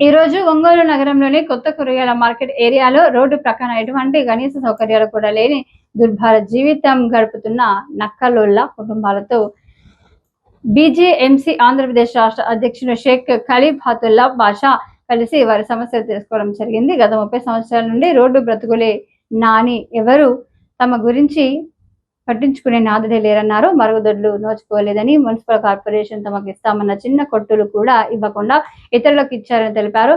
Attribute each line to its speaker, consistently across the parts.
Speaker 1: ఈ రోజు ఒంగోలు నగరంలోని కొత్త కూరగాయల మార్కెట్ ఏరియాలో రోడ్డు ప్రక్కన ఎటువంటి కనీస సౌకర్యాలు కూడా లేని దుర్భర జీవితం గడుపుతున్న నక్కలోళ్ళ కుటుంబాలతో బీజేఎంసీ ఆంధ్రప్రదేశ్ రాష్ట్ర అధ్యక్షుడు షేక్ ఖలీఫ్ హతుల్లా బాషా కలిసి వారి సమస్యలు తెలుసుకోవడం జరిగింది. గత ముప్పై సంవత్సరాల నుండి రోడ్డు బ్రతుకులే నాని ఎవరు? తమ గురించి పట్టించుకునే నాదుడే లేరన్నారు. మరుగుదొడ్లు నోచుకోలేదని మున్సిపల్ కార్పొరేషన్ తమకు ఇస్తామన్న చిన్న కొట్టులు కూడా ఇవ్వకుండా ఇతరులకు ఇచ్చారని తెలిపారు.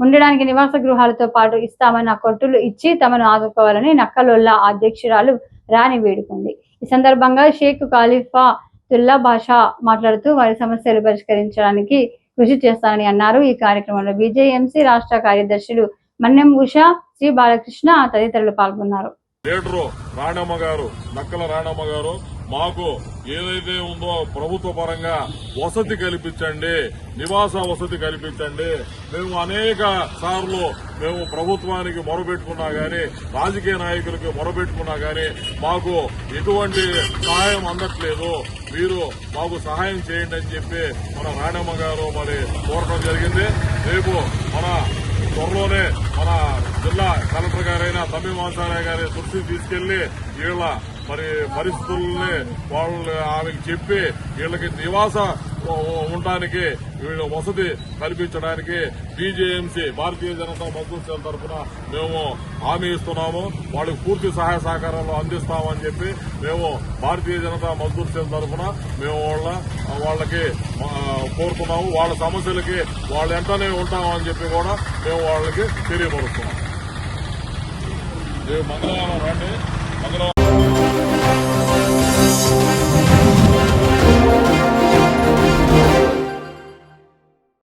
Speaker 1: ఉండడానికి నివాస గృహాలతో పాటు ఇస్తామన్న కొట్టులు ఇచ్చి తమను ఆదుకోవాలని నక్కలోళ్ళ అధ్యక్షురాలు రాణి వేడుకుంది. ఈ సందర్భంగా షేక్ ఖాలిఫా తుల్లా భాషా మాట్లాడుతూ వారి సమస్యలు పరిష్కరించడానికి కృషి చేస్తానని అన్నారు. ఈ కార్యక్రమంలో బీజేఎంసీ రాష్ట్ర కార్యదర్శులు మన్నెం ఉషా శ్రీ బాలకృష్ణ తదితరులు పాల్గొన్నారు.
Speaker 2: లీడరు రాణమ్మ గారు నక్కల రాణమ్మ గారు మాకు ఏదైతే ఉందో ప్రభుత్వ పరంగా వసతి కల్పించండి నివాస వసతి కల్పించండి. మేము అనేక సార్లు మేము ప్రభుత్వానికి మొరబెట్టుకున్నా గానీ రాజకీయ నాయకులకి మొరబెట్టుకున్నా గానీ మాకు ఎటువంటి సహాయం అందట్లేదు. మీరు మాకు సహాయం చేయండి అని చెప్పి మన రాణమ్మ గారు మరి కోరడం జరిగింది. రేపు మన త్వరలోనే జిల్లా కలెక్టర్ గారైన తమ్మి మాసారాయ్ గారి దృష్టికి తీసుకెళ్ళి వీళ్ళ మరి పరిస్థితుల్ని వాళ్ళు ఆమెకి చెప్పి వీళ్ళకి నివాస ఉండడానికి వీళ్ళ వసతి కల్పించడానికి B J M C Bharatiya Janata Mazdoor cell తరఫున మేము హామీ ఇస్తున్నాము. వాళ్ళకి పూర్తి సహాయ సహకారాలు అందిస్తామని చెప్పి మేము భారతీయ జనతా మజ్దూర్ సెల్ తరఫున మేము వాళ్ళ వాళ్ళకి కోరుతున్నాము. వాళ్ళ సమస్యలకి వాళ్ళు వెంటనే ఉంటామని చెప్పి కూడా మేము వాళ్ళకి తెలియపరుస్తున్నాం. రేపు మంగళవారం రండి. మంగళవారం